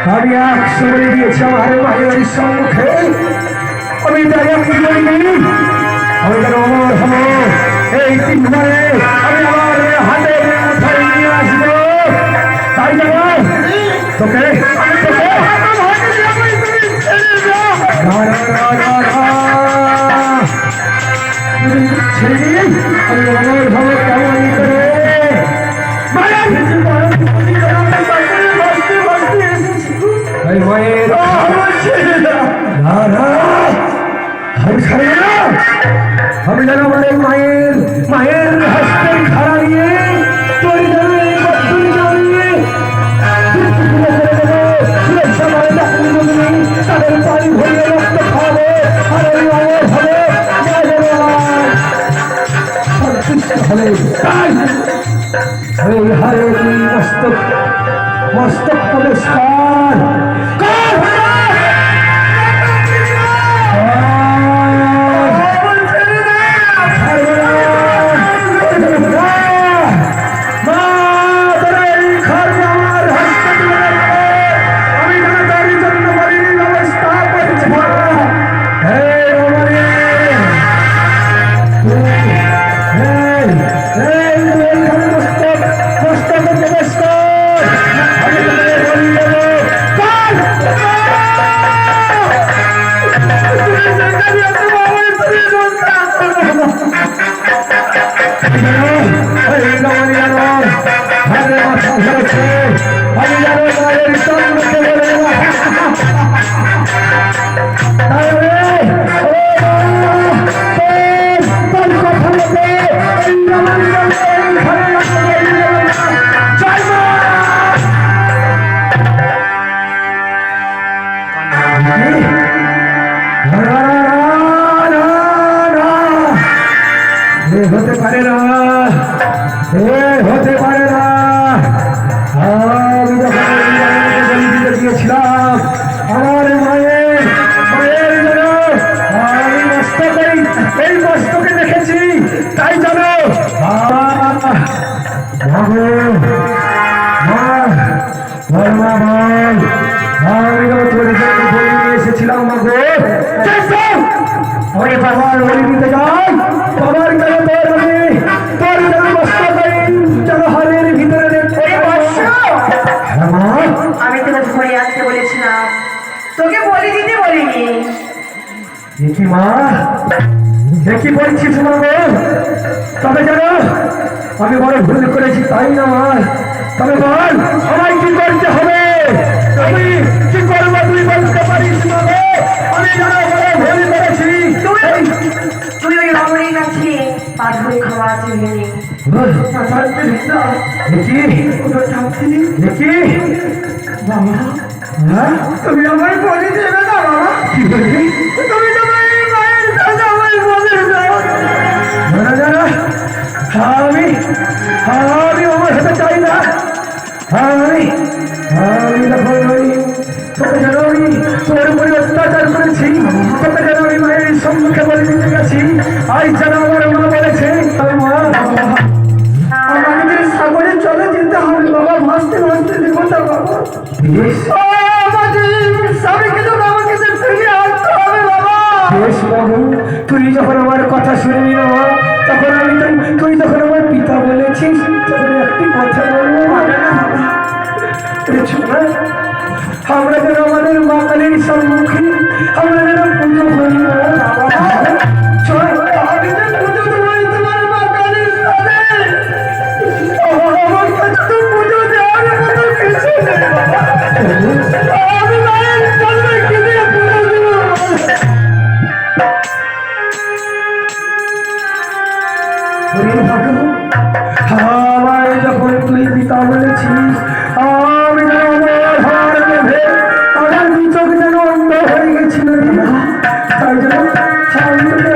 আমি একশো বলে দিয়েছি আমার মায়ের সম্মুখে। আমি তাই একটি বলিনি। আমি যেন অমর হব। এই তিন ঘরে আমি আমার হাতে ধরে নিয়ে আসব। তাই যেন তোকে। ছেড়ে আমি অমর হব কেমন করে? না। আমি যেন এই মায়ের মায়ের হস্তের খাড়া নিয়ে তোর তাদের পানি ভরিয়ে রক্ত খাওয়াবো, আর ওই মায়ের হবে হবে তাই। এই হারে তুই মস্তক মস্তক নমস্কার কর! হতে পারে না এ হতে পারে না আমি যখন দিতে আমার মায়ের মায়ের জন্য আমি এই দেখেছি, তাই জানো এসেছিলাম, মা বাবার বলি দিতে যাই বাবার দেখি মা দেখি বলছিস মা তবে জানো আমি বড় ভুল করেছি তাই না মা তবে বল আমায় কি করতে হবে? আমি কি করব তুই বলতে পারিস আমি জানো বড় ভুল করেছি। তুই ওই রমণীর কাছে পাঠ করে খাওয়া আছে দেখি। দেখি। বাবা। হ্যাঁ? তুমি আমায় বলে দেবে না বাবা। কি তুমি আমি আমি আমার সাথে চাই না। আমি আমি যখন ওই তোকে যেন আমি তোর উপরে অত্যাচার করেছি তোকে যেন আমি মায়ের সম্মুখে বলে দিতে গেছি। আজ যেন আমার মা বলেছে তোর মা আমাকে যে সাগরে চলে যেতে হবে বাবা ভাসতে ভাসতে স্বামীকে তো বাবা। তুই যখন আমার কথা শুনবি না তখন আমি তুই তখন আমার পিতা বলেছিস, তখন একটি কথা বলব আমরা যেন আমাদের মা কালীর আমরা যেন পুজো করি তুই পিতা বলেছিস আমি আমার বেঁধে আমার দু চোখ যেন অন্ধ হয়ে গেছিল তাই যেন